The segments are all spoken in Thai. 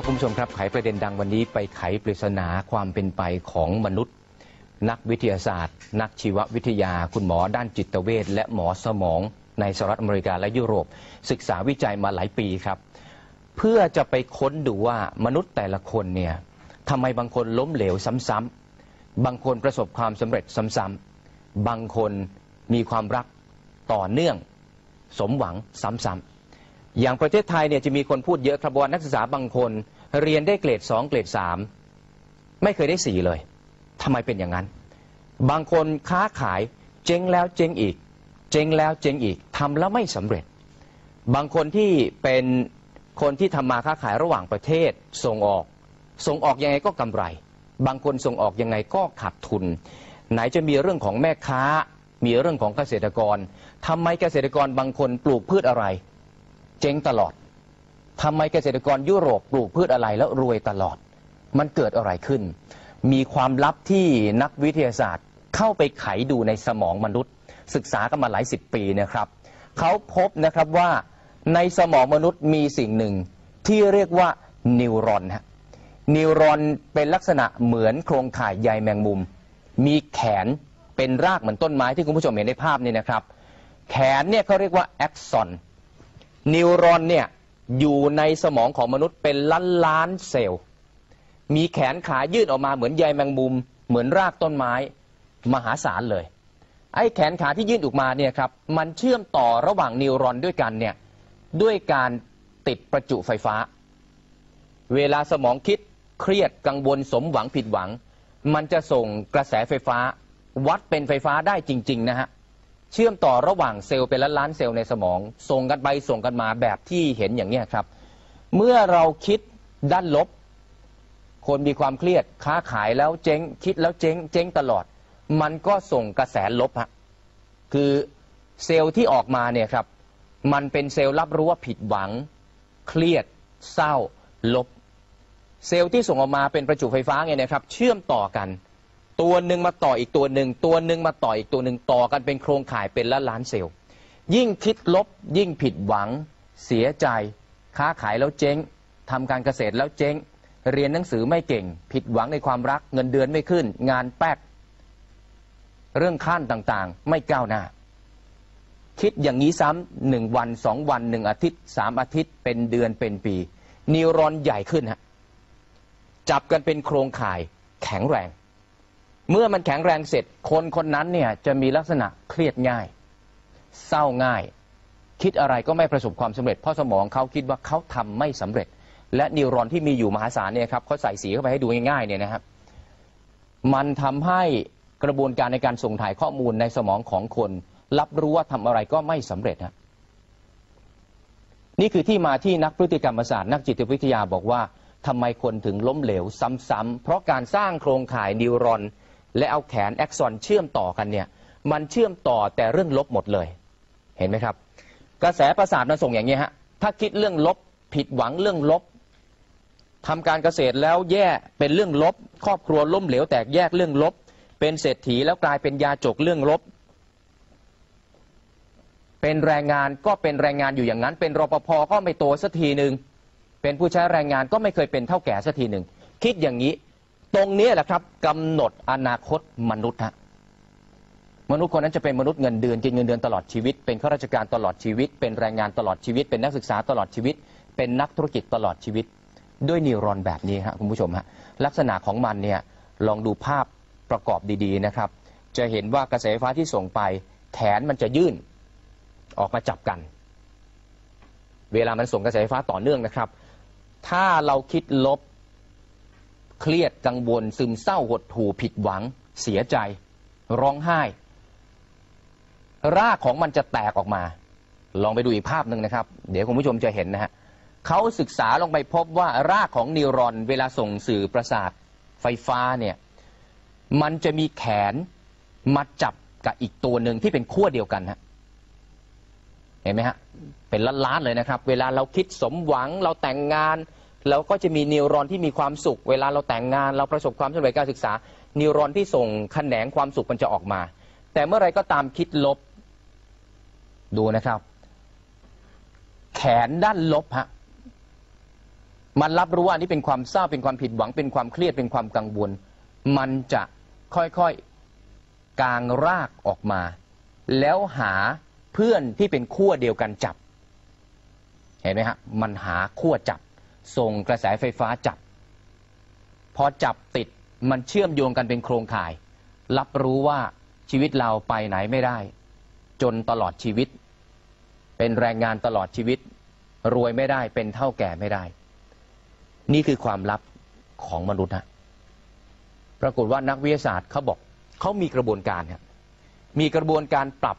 ครับคุณผู้ชมครับไขประเด็นดังวันนี้ไปไขปริศนาความเป็นไปของมนุษย์ นักวิทยาศาสตร์ นักชีววิทยา คุณหมอด้านจิตเวชและหมอสมองในสหรัฐอเมริกาและยุโรป ศึกษาวิจัยมาหลายปีครับ เพื่อจะไปค้นดูว่ามนุษย์แต่ละคนเนี่ยทำไมบางคนล้มเหลวซ้ำๆบางคนประสบความสำเร็จซ้ำๆบางคนมีความรักต่อเนื่อง สมหวังซ้ำๆ อย่างประเทศไทยเนี่ยจะมีคนพูดเยอะครับว่านักศึกษาบางคน เรียนได้เกรด2เกรด3ไม่เคยได้4เลยทำไมเป็นอย่างนั้น บางคนค้าขายเจ๊งแล้วเจ๊งอีก เจ๊งแล้วเจ๊งอีกทำแล้วไม่สำเร็จ บางคนที่เป็นคนที่ทำมาค้าขายระหว่างประเทศส่งออก ส่งออกยังไงก็กำไร บางคนส่งออกยังไงก็ขาดทุน ไหนจะมีเรื่องของแม่ค้า มีเรื่องของเกษตรกรทำไมเกษตรกรบางคนปลูกพืชอะไร เจ๊งตลอดทำไมเกษตรกรยุโรปปลูกพืชอะไรแล้วรวยตลอด มันเกิดอะไรขึ้น มีความลับที่นักวิทยาศาสตร์เข้าไปไขดูในสมองมนุษย์ ศึกษากันมาหลายสิบปีนะครับ เขาพบนะครับว่าในสมองมนุษย์มีสิ่งหนึ่งที่เรียกว่านิวรอนฮะนิวรอนเป็นลักษณะเหมือนโครงข่ายใยแมงมุม มีแขนเป็นรากเหมือนต้นไม้ที่คุณผู้ชมเห็นในภาพนี้นะครับ แขนเนี่ยเขาเรียกว่าแอกซอน นิวรอนเนี่ยอยู่ในสมองของมนุษย์เป็นล้านล้านเซลล์ มีแขนขายื่นออกมาเหมือนใยแมงมุม เหมือนรากต้นไม้ มหาศาลเลย ไอ้แขนขาที่ยื่นออกมาเนี่ยครับมันเชื่อมต่อระหว่างนิวรอนด้วยกันเนี่ยด้วยการติดประจุไฟฟ้า เวลาสมองคิดเครียดกังวลสมหวังผิดหวัง มันจะส่งกระแสไฟฟ้า วัดเป็นไฟฟ้าได้จริง ๆ นะฮะ เชื่อมต่อระหว่างเซลล์เป็นล้านล้านเซลล์ในสมอง ส่งกันไปส่งกันมาแบบที่เห็นอย่างนี้ครับ เมื่อเราคิดด้านลบ คนมีความเครียดค้าขายแล้วเจ๊ง คิดแล้วเจ๊ง เจ๊งตลอด มันก็ส่งกระแสลบฮะคือเซลล์ที่ออกมาเนี่ยครับ มันเป็นเซลล์รับรู้ว่าผิดหวัง เครียด เศร้า ลบ เซลล์ที่ส่งออกมาเป็นประจุไฟฟ้าไงนะครับ เชื่อมต่อกัน ตัวหนึ่งมาต่ออีกตัวหนึ่ง ตัวหนึ่งมาต่ออีกตัวหนึ่งต่อกันเป็นโครงข่ายเป็นล้านล้านเซลล์ ยิ่งคิดลบ ยิ่งผิดหวัง เสียใจ ค้าขายแล้วเจ๊งทำการเกษตรแล้วเจ๊ง เรียนหนังสือไม่เก่ง ผิดหวังในความรักเงินเดือนไม่ขึ้น งานแป๊กเรื่องขั้นต่างๆ ไม่ก้าวหน้า คิดอย่างนี้ซ้ำหนึ่งวันสองวันหนึ่งอาทิตย์สามอาทิตย์เป็นเดือนเป็นปี นิวรอนใหญ่ขึ้นฮะจับกันเป็นโครงข่ายแข็งแรง เมื่อมันแข็งแรงเสร็จ คนคนนั้นเนี่ยจะมีลักษณะเครียดง่าย เศร้าง่าย คิดอะไรก็ไม่ประสบความสำเร็จ เพราะสมองเขาคิดว่าเขาทำไม่สำเร็จ และนิวรอนที่มีอยู่มหาศาลเนี่ยครับเขาใส่สีเข้าไปให้ดูง่ายๆเนี่ยนะครับ มันทำให้กระบวนการในการส่งถ่ายข้อมูลในสมองของคน รับรู้ว่าทำอะไรก็ไม่สำเร็จฮะนี่คือที่มาที่นักพฤติกรรมศาสตร์นักจิตวิทยาบอกว่าทำไมคนถึงล้มเหลวซ้ำๆเพราะการสร้างโครงข่ายนิวรอน และเอาแขนแอ็กซอนเชื่อมต่อกันเนี่ยมันเชื่อมต่อแต่เรื่องลบหมดเลย เห็นไหมครับ กระแสประสาทมันส่งอย่างนี้ฮะถ้าคิดเรื่องลบผิดหวังเรื่องลบทำการเกษตรแล้วแย่เป็นเรื่องลบ ครอบครัวล้มเหลวแตกแยกเรื่องลบ เป็นเศรษฐีแล้วกลายเป็นยาจกเรื่องลบ เป็นแรงงานก็เป็นแรงงานอยู่อย่างนั้น เป็นรปภก็ไม่โตสักทีหนึ่งเป็นผู้ใช้แรงงานก็ไม่เคยเป็นเท่าแก่สักทีหนึ่งคิดอย่างนี้ ตรงนี้แหละครับกำหนดอนาคตมนุษย์ฮะมนุษย์คนนั้นจะเป็นมนุษย์เงินเดือนกินเงินเดือนตลอดชีวิต เป็นข้าราชการตลอดชีวิต เป็นแรงงานตลอดชีวิต เป็นนักศึกษาตลอดชีวิต เป็นนักธุรกิจตลอดชีวิต ด้วยนิวรอนแบบนี้ครับคุณผู้ชมฮะลักษณะของมันเนี่ยลองดูภาพประกอบดีๆนะครับ จะเห็นว่ากระแสไฟฟ้าที่ส่งไปแขนมันจะยื่นออกมาจับกัน เวลามันส่งกระแสไฟฟ้าต่อเนื่องนะครับ ถ้าเราคิดลบ เครียดกังวล ซึมเศร้าหดหู่ผิดหวัง เสียใจ ร้องไห้ รากของมันจะแตกออกมา ลองไปดูอีกภาพหนึ่งนะครับ เดี๋ยวคุณผู้ชมจะเห็นนะฮะเขาศึกษาลงไปพบว่ารากของนิวรอนเวลาส่งสื่อประสาทไฟฟ้าเนี่ยมันจะมีแขนมาจับกับอีกตัวหนึ่งที่เป็นขั้วเดียวกันฮะเห็นไหมฮะเป็นล้านๆเลยนะครับ เวลาเราคิดสมหวังเราแต่งงาน เราก็จะมีนิวรอนที่มีความสุข เวลาเราแต่งงาน เราประสบความสำเร็จการศึกษา นิวรอนที่ส่งแขนงความสุขมันจะออกมา แต่เมื่อไรก็ตามคิดลบดูนะครับ แขนด้านลบฮะมันรับรู้ว่านนี้เป็นความเศร้าเป็นความผิดหวัง เป็นความเครียดเป็นความกังวล มันจะค่อยๆกางรากออกมา แล้วหาเพื่อนที่เป็นขั้วเดียวกันจับ เห็นไหมฮะมันหาขั้วจับ ส่งกระแสไฟฟ้าจับ พอจับติดมันเชื่อมโยงกันเป็นโครงข่าย รับรู้ว่าชีวิตเราไปไหนไม่ได้ จนตลอดชีวิต เป็นแรงงานตลอดชีวิต รวยไม่ได้เป็นเท่าแก่ไม่ได้ นี่คือความลับของมนุษย์ฮะปรากฏว่านักวิทยาศาสตร์เขาบอกเขามีกระบวนการครับมีกระบวนการปรับ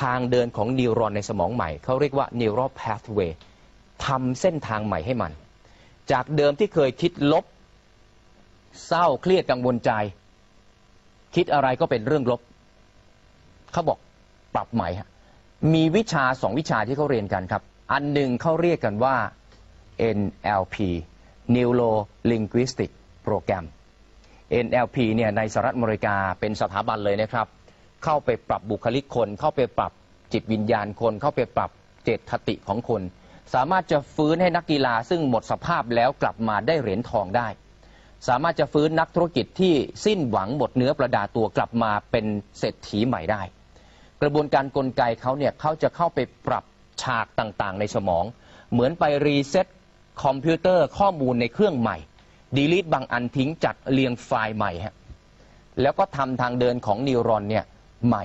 ทางเดินของนิวรอนในสมองใหม่ เขาเรียกว่า neural pathway ทำเส้นทางใหม่ให้มัน จากเดิมที่เคยคิดลบ เศร้าเครียดกังวลใจ คิดอะไรก็เป็นเรื่องลบ เขาบอกปรับใหม่ฮะมีวิชาสองวิชาที่เขาเรียนกันครับ อันหนึ่งเขาเรียกกันว่า NLP Neuro Linguistic Program NLP เนี่ยในสหรัฐอเมริกาเป็นสถาบันเลยนะครับ เข้าไปปรับบุคลิกคน เข้าไปปรับจิตวิญญาณคน เข้าไปปรับเจตคติของคน สามารถจะฟื้นให้นักกีฬาซึ่งหมดสภาพแล้วกลับมาได้เหรียญทองได้ สามารถจะฟื้นนักธุรกิจที่สิ้นหวังหมดเนื้อประดาตัวกลับมาเป็นเศรษฐีใหม่ได้ กระบวนการกลไกเขาเนี่ยเขาจะเข้าไปปรับฉากต่างๆ ในสมอง เหมือนไปรีเซ็ตคอมพิวเตอร์ข้อมูลในเครื่องใหม่ดีลิทบางอันทิ้งจัดเรียงไฟล์ใหม่ฮะแล้วก็ทำทางเดินของนิวรอนเนี่ยใหม่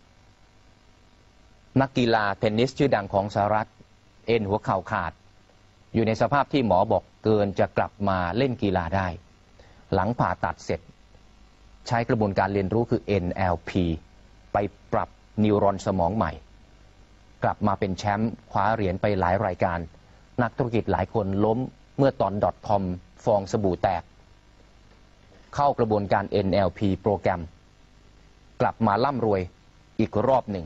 นักกีฬาเทนนิสชื่อดังของสหรัฐ เอ็นหัวเข่าขาด อยู่ในสภาพที่หมอบอกเกินจะกลับมาเล่นกีฬาได้ หลังผ่าตัดเสร็จ ใช้กระบวนการเรียนรู้คือ NLP ไปปรับนิวรอนสมองใหม่ กลับมาเป็นแชมป์คว้าเหรียญไปหลายรายการ นักธุรกิจหลายคนล้มเมื่อตอน .com ฟองสบู่แตก เข้ากระบวนการ NLP โปรแกรม กลับมาร่ำรวยอีกรอบหนึ่ง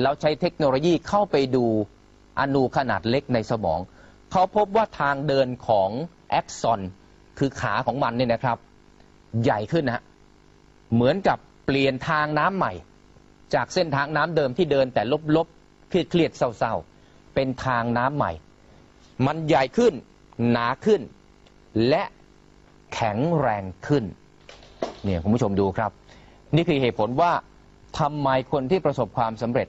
แล้วใช้เทคโนโลยีเข้าไปดูอนูขนาดเล็กในสมอง เขาพบว่าทางเดินของแอ็กซอนคือขาของมันเนี่ยนะครับ ใหญ่ขึ้นนะฮะเหมือนกับเปลี่ยนทางน้ำใหม่ จากเส้นทางน้ำเดิมที่เดินแต่ลบๆเครียดๆเศร้าๆ เป็นทางน้ำใหม่ มันใหญ่ขึ้นหนาขึ้น และแข็งแรงขึ้นเนี่ยคุณผู้ชมดูครับ นี่คือเหตุผลว่าทำไมคนที่ประสบความสำเร็จ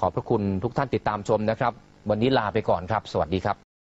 ขอบพระคุณทุกท่านติดตามชมนะครับ วันนี้ลาไปก่อนครับ สวัสดีครับ